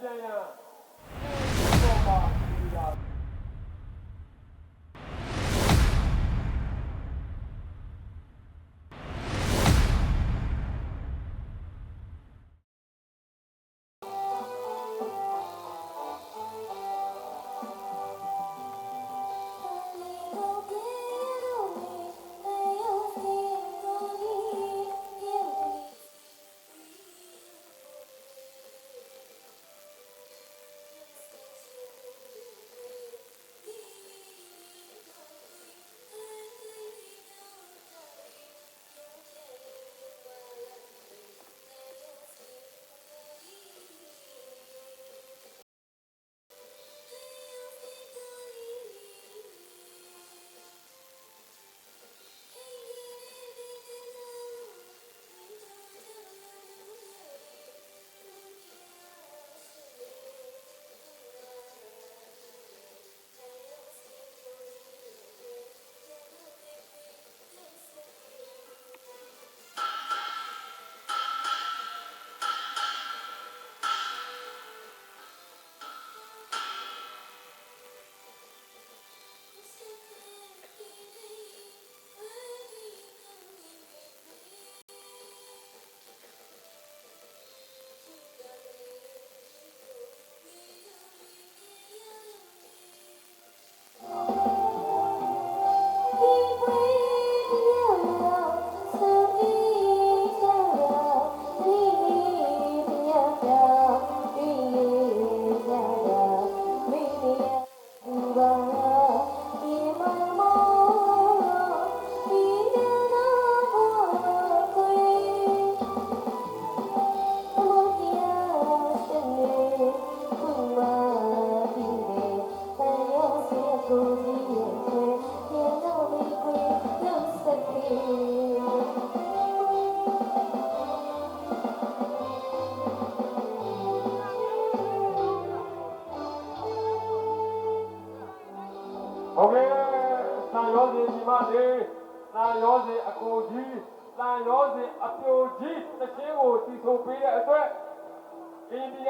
ပြန်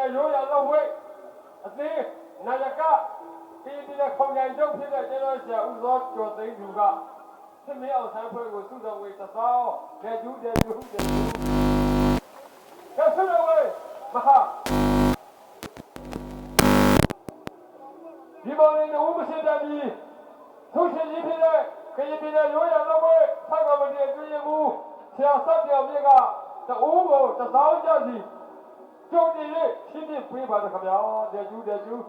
အိန္ဒိယရိုးရာလုံးဝိတ်အသေးနာယကအိန္ဒိယခုံကြိုင်ချုပ်ဖြစ်တဲ့ကျွန်တော်ဆရာဦးစောကျော်သိန်းသူကသမေအောင်ဆန်းဖွဲ့ကိုစုဆောင်ဝေသသောလက်ကျူးလက်ကျူးလက်ကျူးကဲဆုတော်ဝေမဟာဒီပေါ်နေဦးမရှိတတ်ပြီးထုတ်ရှင်ကြီးဖြစ်တဲ့ခရီးပြည်တဲ့ရိုးရာလုံးဝဆောက်ကမတီအကျွေးမှုဆရာဆက်ပြောင်မြင့်ကတအိုးကိုတသောင်းကြစီ ကြုံနေလေရှင်းပြပေးပါတော့ခင်ဗျာတဲ့ကျူးတဲ့ကျူး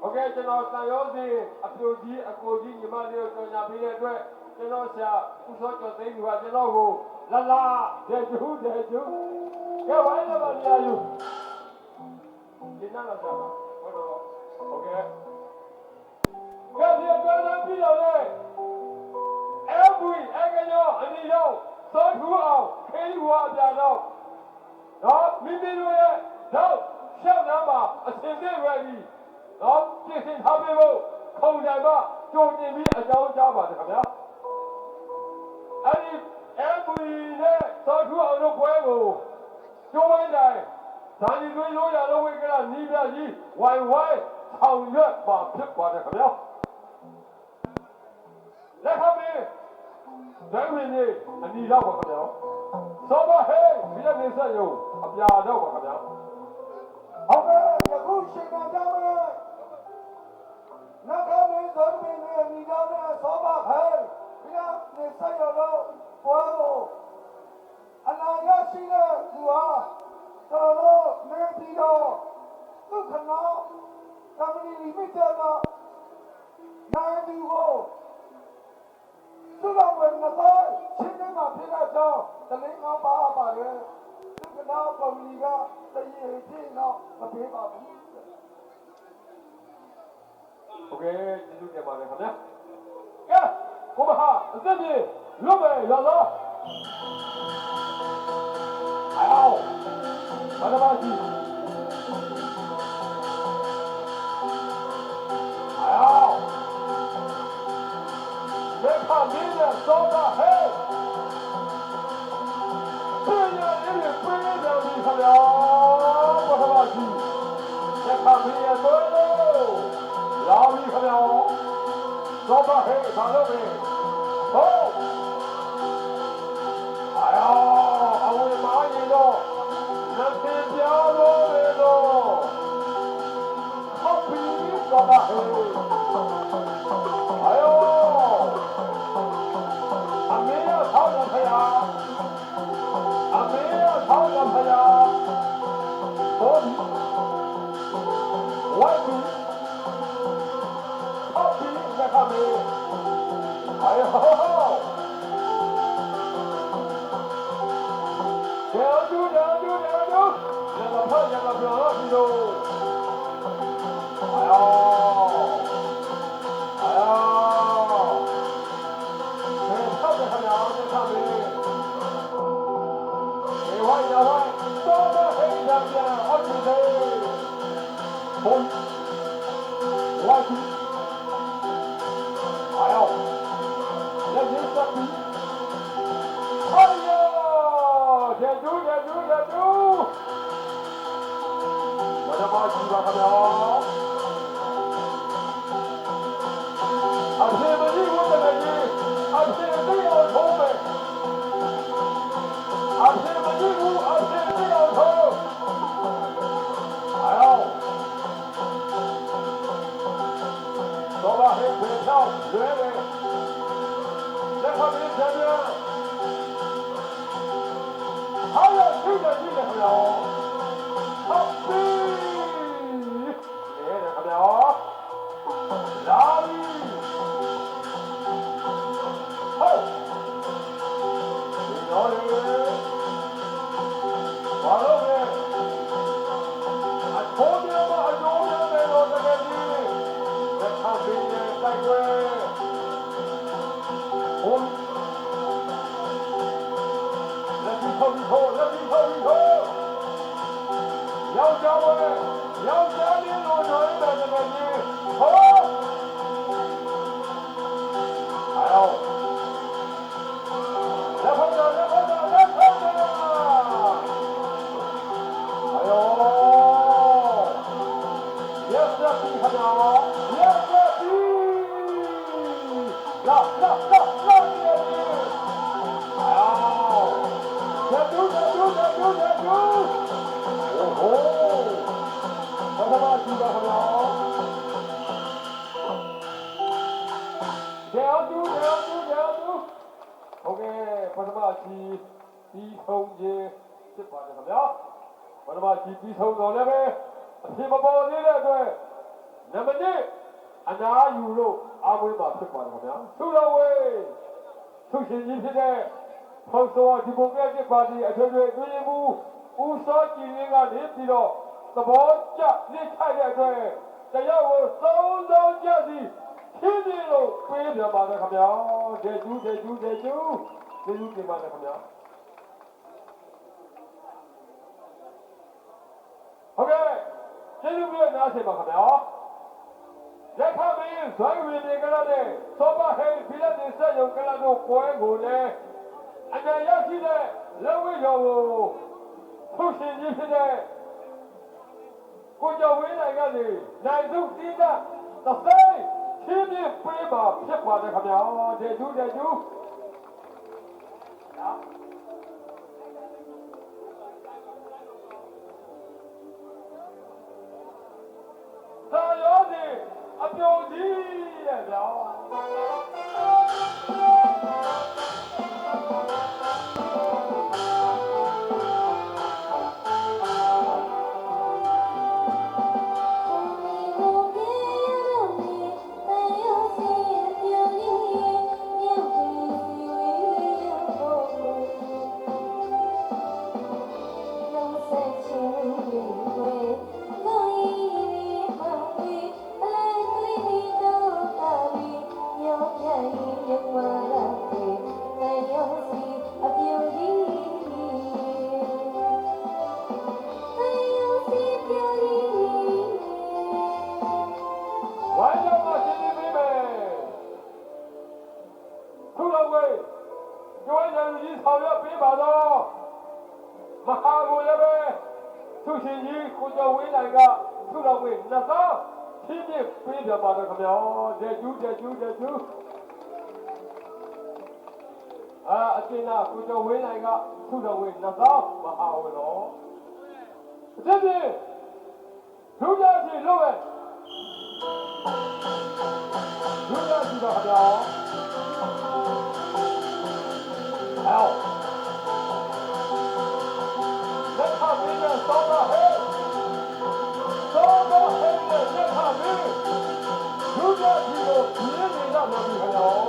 โอเคကျွန်တော်တန်ရောစီအပြိုကြီးအကိုကြီးညီမလေးကိုကြော်ညာပေးတဲ့အတွက်ကျွန်တော်ဆရာဦးစောကျော်သိန်းသူကကျွန်တော်ကိုလာလာတဲ့ကျူးတဲ့ကျူးကဲဘာလဲပါညာယူဒီနားလာတာဟုတ်တော့โอเค ကဲဒီတော့လည်းပြီးတော့လေအဲ့ဘူအဲ့ကရောအနီရောသောထူအောင်ခေယူဝအပြာတော့တော့ မိမိတို့ရဲ့တော့ရှောက်နာမှာအစင်သေးရပြီတော့ပြင်ဆင်ထားပေးဖို့ခုံတိုင်မှာကြုံတင်ပြီးအကြောင်းကြားပါတယ်ခင်ဗျာအဲ့ဒီအဲ့ဘူနဲ့သောထူအောင်တို့ပွဲကိုကျိုးဝိုင်းတိုင်းဇာတိသွေးရိုးရလုံးဝိကရနီးပြကြီးဝိုင်ဝိုင်းဆောင်ရွက်ပါဖြစ်ပါတယ်ခင်ဗျာလက်ခမေးဒိုင်းဝင်နေအနီတော့ပါခင်ဗျာ သောဘဟေးဒီလက်နေဆက်ယုံအပြာတော့ပါခင်ဗျာဟုတ်ကဲ့ယခုရှင်ကကြမယ်နဂမင်းသောမင်းရဲ့မိသားစုသောဘဟဲဒီကနေဆက်ရတော့ပွဲကိုအနာရရှိတဲ့သူဟာတော်တော်မင်းပြီးတော့ဒုက္ခနောကမ္ဘာလီမိတ်တဲ့ကနိုင်သူကို သူတော်ဝင်မတော်ရှင်းနေမှာဖြစ်တဲ့ကြောင့်တလင်းကောင်းပါပါတယ်ဒုက္ခနောကမ္ဘာလီကတရေပြင်းတော့မပေးပါဘူး โอเคကျေးဇူးတင်ပါတယ်ခင်ဗျာကဲကိုမဟာအသက်ကြီးလွတ်မယ်ရသောအော်ဘာသာပါကြီး 明年招吧嘿，四年零零飞鸟离开了，我他妈去，再看明年招不？老厉害了，招吧嘿，上六百，好。哎呀，我他妈的，咱天桥落了，好，招吧嘿。 감사합니다. တော့လည်းပဲအဖြစ်မပေါ်သေးတဲ့အတွက်နံပါတ်1အနာယူလို့အားကိုးပါဖြစ်ပါတယ်ခင်ဗျာ။သုတော်ဝေးသူရှင်ကြီးဖြစ်တဲ့ဖောက်စောဒီမိုကရက်တစ်ပါတီအထွေထွေအတွင်းမှုဦးစောကြည်ရင်းကနေပြီးတော့သဘောကျလက်ထိုက်တဲ့အတွက်တရားကိုစုံစုံကြစီဖြည်းဖြည်းလို့ပေးပြပါတယ်ခင်ဗျာ။ဒေကျူးဒေကျူးဒေကျူးဒေကျူးပြင်ပါတယ်ခင်ဗျာ။ ဟုတ်ကဲ့ ကျေးဇူးပြုနားဆင်ပါခင်ဗျာရက်ခမင်းဇွမ်းဝင်နေကြတဲ့သောဘဟဲဖိလက်တင်ဆက်ယုံကလတို့ပွဲကိုလည်းအကြံရရှိတဲ့လက်ဝဲရော်ကိုထုရှင်ကြီးဖြစ်တဲ့ကိုကျော်ဝင်းနိုင်ကနေနိုင်စုတီးတာသစိမ့်ချင်းပြပေးပါဖြစ်ပါတယ်ခင်ဗျာတဲ့ကျူးတဲ့ကျူးနော် အပြိုကြီး သူရှင်ကြီးကိုကျော်ဝင်းနိုင်ကသူ့တော်ဝေးနှစ်သောဖြပြည့်ပေးပြပါတော့ခင်ဗျာတဲ့ကျူးတဲ့ကျူးတဲ့ကျူးအာအကျဉ်းကကုကျော်ဝင်းနိုင်ကခုတော်ဝင်းနှစ်သောင်းမဟာဝတော်အကျဉ်းပြဒုတိယကြီးလို့ပဲဒုတိယကြီးပါခင်ဗျာ င်းနေတော့မပြီး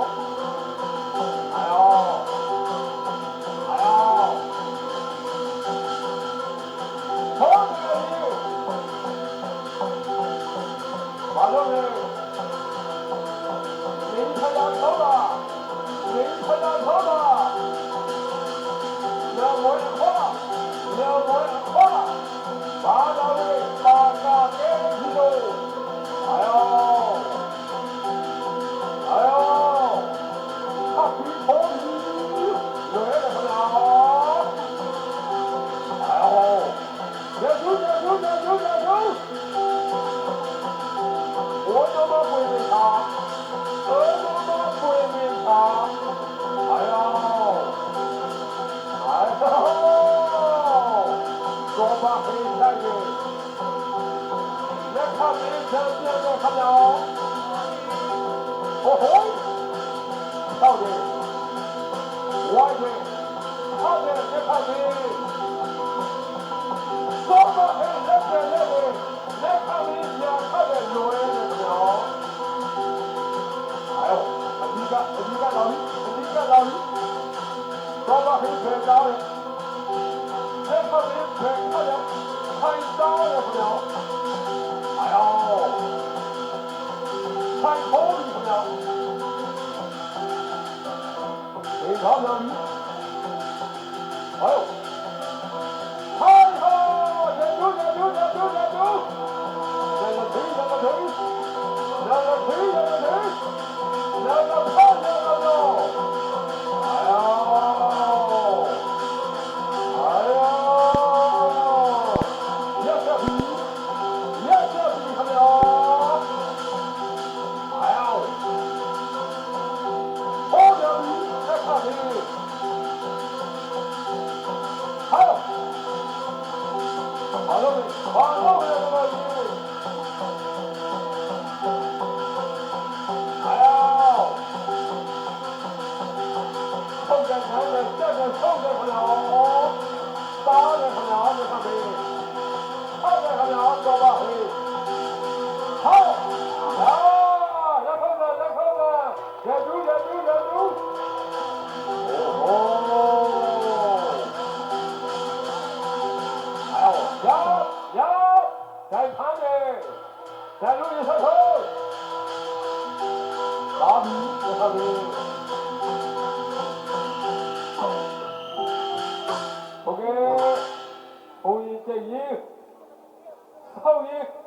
后衣。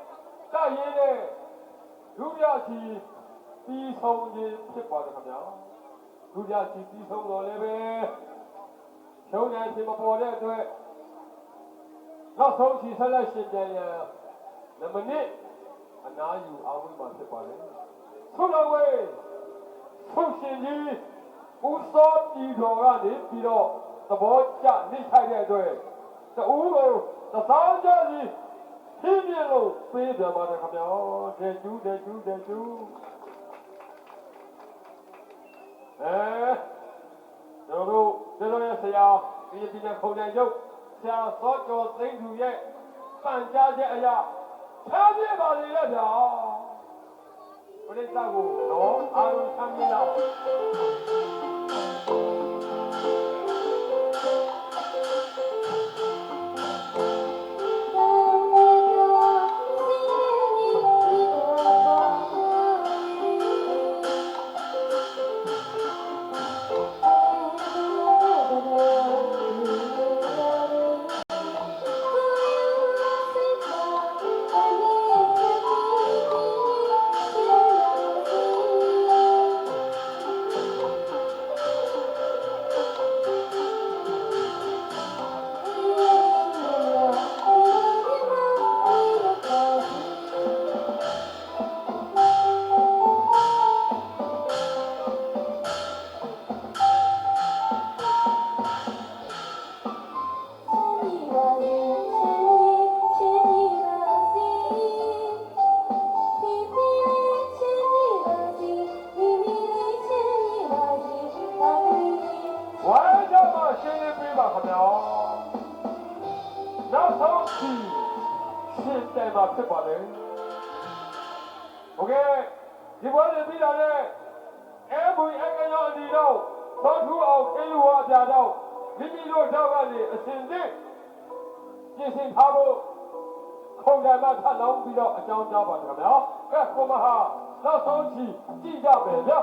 တိုက်ရင်းနဲ့လူပြချီပြီးဆုံးခြင်းဖြစ်ပါတယ်ခင်ဗျာလူပြချီပြီးဆုံးတော့လည်းပဲရှုံးနေခြင်းမပေါ်တဲ့အတွက်နောက်ဆုံးချီဆက်လက်ရှင်ပြန်ရန်နမနစ်အနာယူအောင်ဝိမှာဖြစ်ပါလေဆုတော်ဝေးဆုရှင်ကြီးဦးစောပြည်တော်ကနေပြီးတော့သဘောကျနှိမ့်ထိုက်တဲ့အတွက်တူကိုသသောင်းကြစီ ပြင်းပြလို့ပေးပြပါတယ်ခင်ဗျာတဲ့ကျူးတဲ့ကျူးတဲ့ကျူးအဲတို့တို့ကျွန်တော်ရဲ့ဆရာဒီဒီနဲ့ခုံတဲ့ရုပ်ဆရာစောကျော်သိန်းသူရဲ့ပန်ကြားချက်အရာချားပြပါလေရဗျာပရိသတ်ကိုတော့အာရုံချမ်းမြေ့တော့ ရှင်းလင်းပေးပါခင်ဗျာနောက်ဆုံးချီရှင်းတယ်မှာဖြစ်ပါလေโอเคဒီပွဲတွေပြီးတာနဲ့အဲဘူအကရောဒီတော့သောထူအောင်ခေလူဝါပြတော့မိမိတို့တော့ကနေအစဉ်စစ်ပြင်ဆင်ထားဖို့ခုံတယ်မှာထပ်လောင်းပြီးတော့အကြောင်းကြားပါတယ်ခင်ဗျာအဲကိုမဟာနောက်ဆုံးချီကြည့်ကြမယ်ဗျာ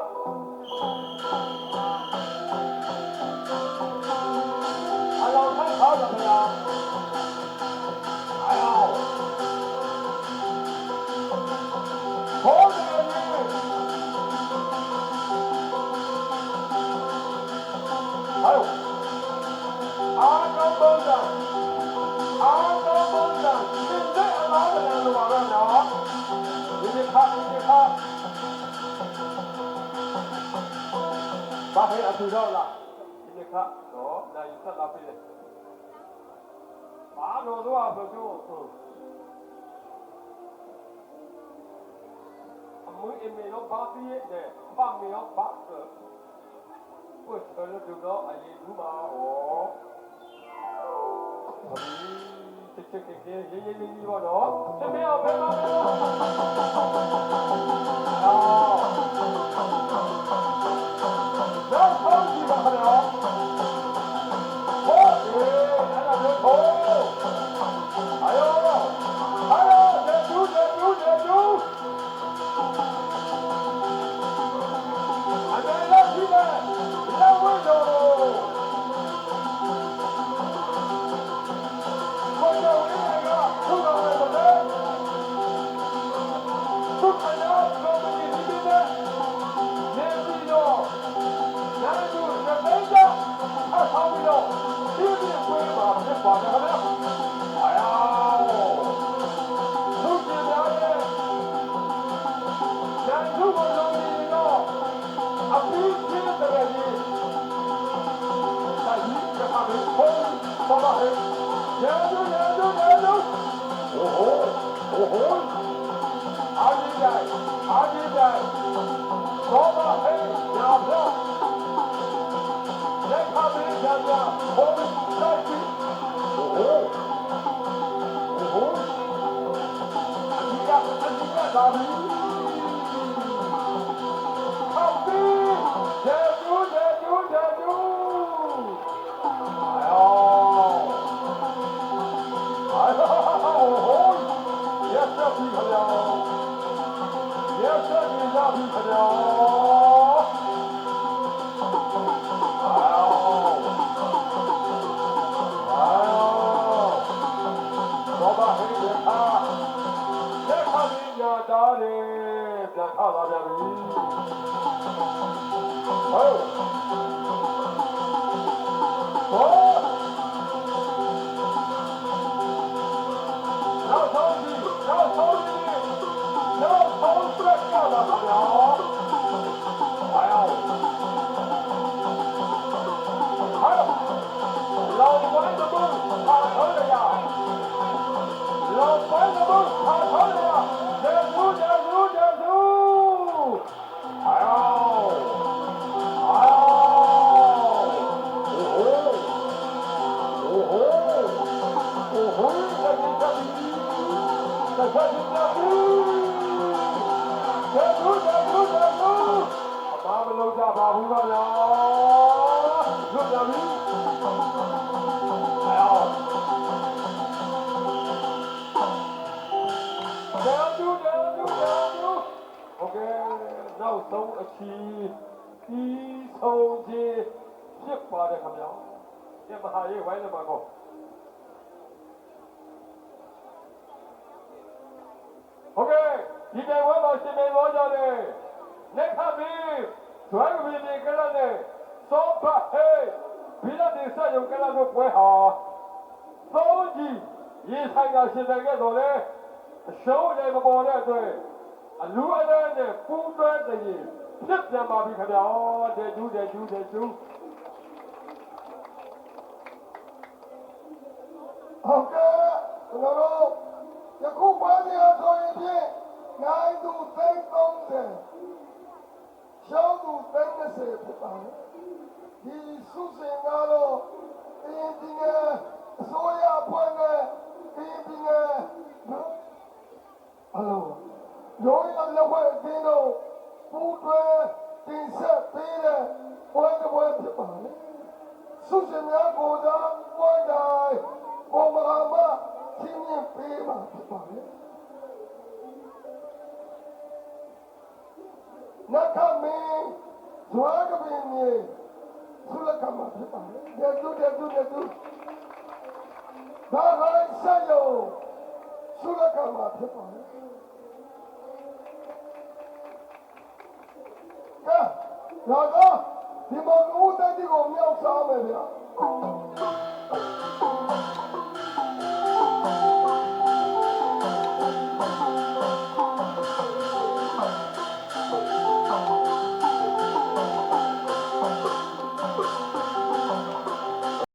ဘာလို့တော့ဆိုတော့အမွေးအမေရောဘာပြီးတဲ့ဘာမေရောဘာဆိုပွတ်တော်လို့တော့အရေးဘူးပါဟောချစ်ချစ်ကဲရေးရေးလေးပေါ့နော်တမန်အောင်ပဲပါမယ်အော် တ် နောက်ဆုံးအချီပြီးဆုံးခြင်းဖြစ်ပါတယ်ခင်ဗျာဒီမဟာရေးဝိုင်းနေမှာကောဟုတ်ကဲ့ဒီတိုင်ဝမ်မှာရှင်မေရောကြတယ်လက်ခပ်ပြီးဒွိုင်းဝီဒီကလာနဲ့စောဖဟေးဘီလာဒီဆာယုံကလာတို့ပွဲဟာသုံးကြီးရေဆိုင်ကရှင်တယ်ခဲ့တော်လဲအရှုံးနဲ့မပေါ်တဲ့အတွက်အလူအလဲနဲ့ပူးတွဲတည်း လက်ပြန်ပါပြီခင်ဗျာဩဒေကျူးဒေကျူးဒေကျူးဟုတ်ကဲ့ကျွန်တော်တို့ယခုပါနေရဆိုရင်ဖြင့်နိုင်သူသိန်း30ရှောင်းသူသိန်း30ဖြစ်ပါတယ်ဒီစုစင်ကားတော့အင်းဒီငယ်အစိုးရအဖွဲ့နဲ့အင်းဒီငယ်နော်အလုံးရောရလက်ဝဲအင်းတို့ ပူးတွဲတင်ဆက်ပေးတဲ့ပွဲတစ်ပွဲဖြစ်ပါလေဆုရှင်များကိုသာပွဲတိုင်းကိုမဟာမချင်းချင်းပေးပါဖြစ်ပါလေနတ်ခမင်းဇွာကပင်မြေဆုလကမှာဖြစ်ပါလေတဲ့သူတဲ့သူတဲ့သူဘာသာဆက်ရုံဆုလကမှာဖြစ်ပါလေ ကဲလာကဒီမောင်ဦးတဲ့ဒီကိုမြောက်စားမယ်ဗျာ